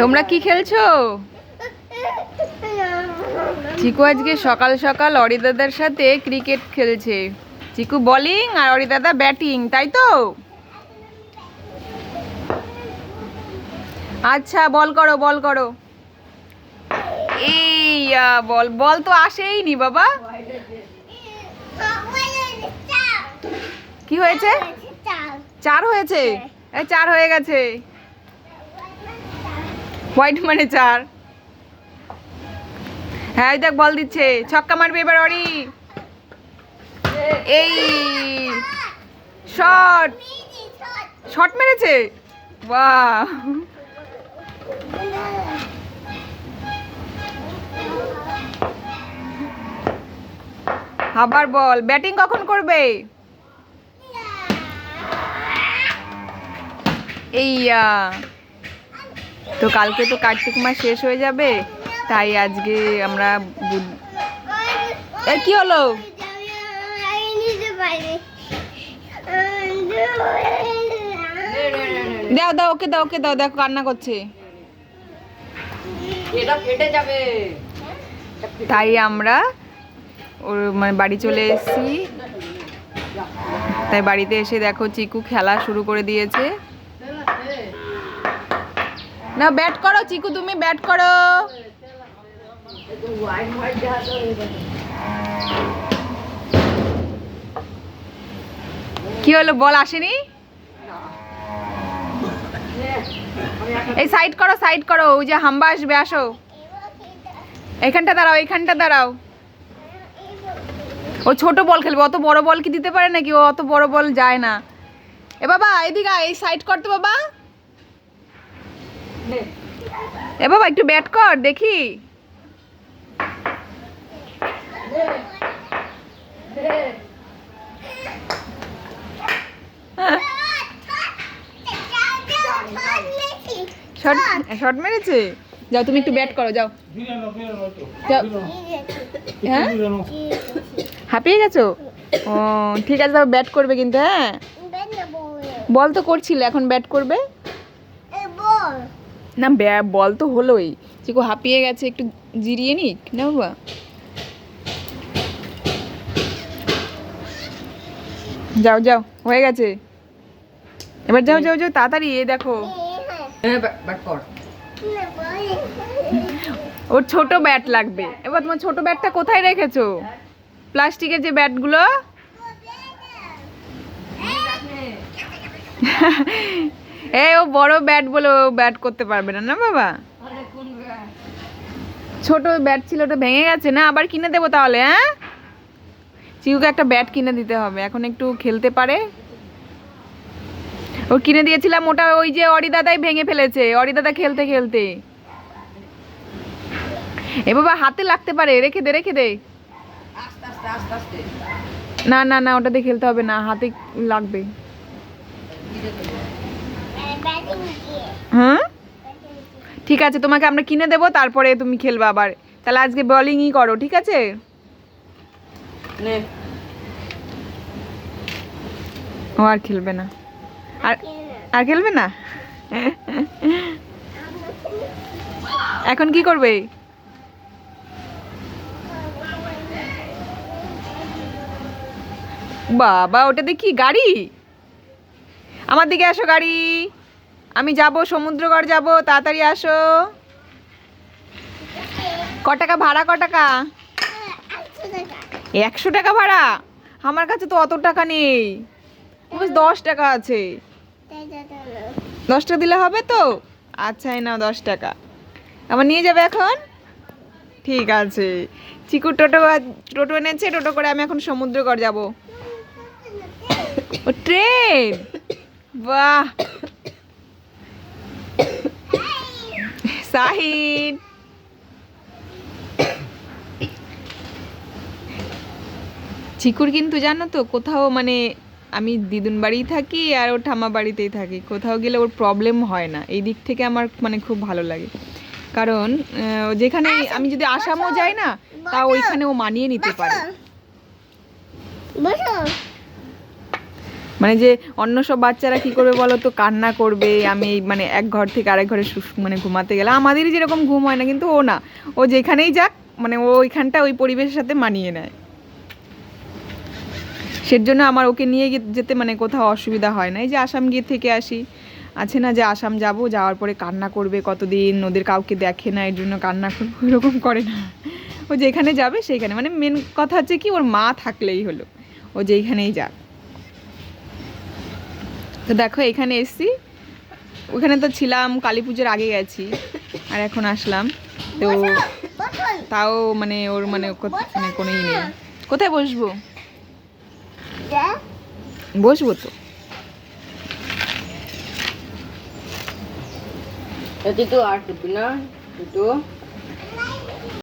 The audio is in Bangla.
তোমরা কি খেলছো? চিকু আজকে সকাল সকাল অরিদাদার সাথে ক্রিকেট খেলছে। চিকু বোলিং আর অরিদাদা ব্যাটিং তাই তো? আচ্ছা বল করো বল করো। এই বল বল তো আসেই নি বাবা। কি হয়েছে? চার হয়েছে? এই চার হয়ে গেছে। হোয়াইট মানে চার। হ্যাঁ দেখ বল দিচ্ছে। ছক্কা মারবে এবার অরি এই। শট শট মেরেছে? বাহ আবার বল ব্যাটিং কখন করবে? এইয়া। তো কালকে তো কার্তিক মাস শেষ হয়ে যাবে তাই আজকে আমরা এ কি হলো? দাও দাও ওকে দাও ওকে দাও দেখো কান্না করছে। এটা ফেটে যাবে। তাই আমরা ওর মানে বাড়ি চলে এসেছি। তাই বাড়িতে এসে দেখো চিকু খেলা শুরু করে দিয়েছে। না ব্যাট করো, চিকু, তুমি ব্যাট করো। কি হলো, বল আসেনি? এই সাইড করো সাইড করো, ওই যে হাম্বা আসবে, আসো। এখানটা দাঁড়াও এখানটা দাঁড়াও। ও ছোট বল খেলবে, অত বড় বল কি দিতে পারে নাকি? ও অত বড় বল যায় না। এ বাবা, এদিকে এই সাইড করতে বাবা। এ বাবা একটু ব্যাট কর দেখি। শর্ট মেরেছে? যাও তুমি একটু ব্যাট করো যাও। হ্যাঁ? হাঁপিয়ে গেছো? ও ঠিক আছে তাও ব্যাট করবে কিন্তু হ্যাঁ? বল তো করছিলে এখন ব্যাট করবে? না ব্যাট বল তো হলোই। চিকু হাঁপিয়ে গেছে একটু জিরিয়ে নিক না বাবা? যাও যাও হয়ে গেছে। এবার যাও যাও যাও তাড়াতাড়ি এ দেখো। হ্যাঁ ওর ছোট ব্যাট লাগবে। এবার তোমার ছোট ব্যাটটা কোথায় রেখেছো? প্লাস্টিকের যে ব্যাটগুলো? এই ও বড় ব্যাট বলে ও ব্যাট করতে পারবে না না বাবা? ছোট ব্যাট ছিল, ওটা ভেঙে গেছে না, আবার কিনে দেবো তাহলে হ্যাঁ? চিউকে একটা ব্যাট কিনে দিতে হবে, এখন একটু খেলতে পারে। ও কিনে দিয়েছিলাম, ওটা ওই যে অরিদাদাই ভেঙে ফেলেছে অরিদাদা খেলতে খেলতে। এ বাবা, হাতে লাগতে পারে, রেখে দে রেখে দে। না না না, ওটাতে খেলতে হবে না, হাতে লাগবে। হ্যাঁ ঠিক আছে তোমাকে আমরা কিনে দেবো তারপরে তুমি খেলবে আবার। তাহলে আজকে বলিংই করো ঠিক আছে? ও আর খেলবে না। আর আর খেলবে না? এখন কি করবে? বাবা ওটা দেখি গাড়ি? আমার দিকে আসো গাড়ি। আমি যাব, সমুদ্রগড় যাব, তাড়াতাড়ি আসো। ক টাকা ভাড়া, ক টাকা? একশো টাকা ভাড়া? আমার কাছে তো অত টাকা নেই। দশ টাকা আছে। দশ টাকা দিলে হবে তো? আচ্ছা নাও দশ টাকা। আমার নিয়ে যাবে এখন? ঠিক আছে। চিকু টোটো টোটো এনেছে, টোটো করে আমি এখন সমুদ্রগড় যাব। ও, ট্রেন? বাহ! সাহিদ চিকুর কিন্তু জানো তো কোথাও মানে আমি দিদুন বাড়িই থাকি আর ওর ঠাম্মা বাড়িতেই থাকি। কোথাও গেলে ওর প্রবলেম হয় না। এই দিক থেকে আমার মানে খুব ভালো লাগে। কারণ যেখানে আমি যদি আসামও যাই না তা ওইখানে ও মানিয়ে নিতে পারে। বসো। মানে যে অন্য সব বাচ্চারা কি করবে বলো তো, কান্না করবে, আমি মানে এক ঘর থেকে আরেক ঘরে মানে ঘুমাতে গেলে আমাদেরই যেরকম ঘুম হয় না, কিন্তু ও না। ও যেখানেই যাক মানে ও ওইখানটা ওই পরিবেশের সাথে মানিয়ে নেয়। সের জন্য আমার ওকে নিয়ে যেতে মানে কোথাও অসুবিধা হয় না। এই যে আসাম গিয়ে থেকে আসি। আছে না যে আসাম যাব, যাওয়ার পরে কান্না করবে কতদিন, ওদের কাউকে দেখে না, এর জন্য কান্না করবে, ওরকম করে না। ও যেখানে যাবে, সেইখানে। মানে মেন কথা হচ্ছে কি, ওর মা থাকলেই হলো। ও যেইখানেই যাক। তো দেখো, এখানে এসছি ওখানে তো ছিলাম, কালী পুজোর আগে গেছি, আর এখন আসলাম তো তাও মানে ওর মানে মানে কোনো ই নেই কোথায় বসবো বসবো তো Itu tuh art itu na. Itu.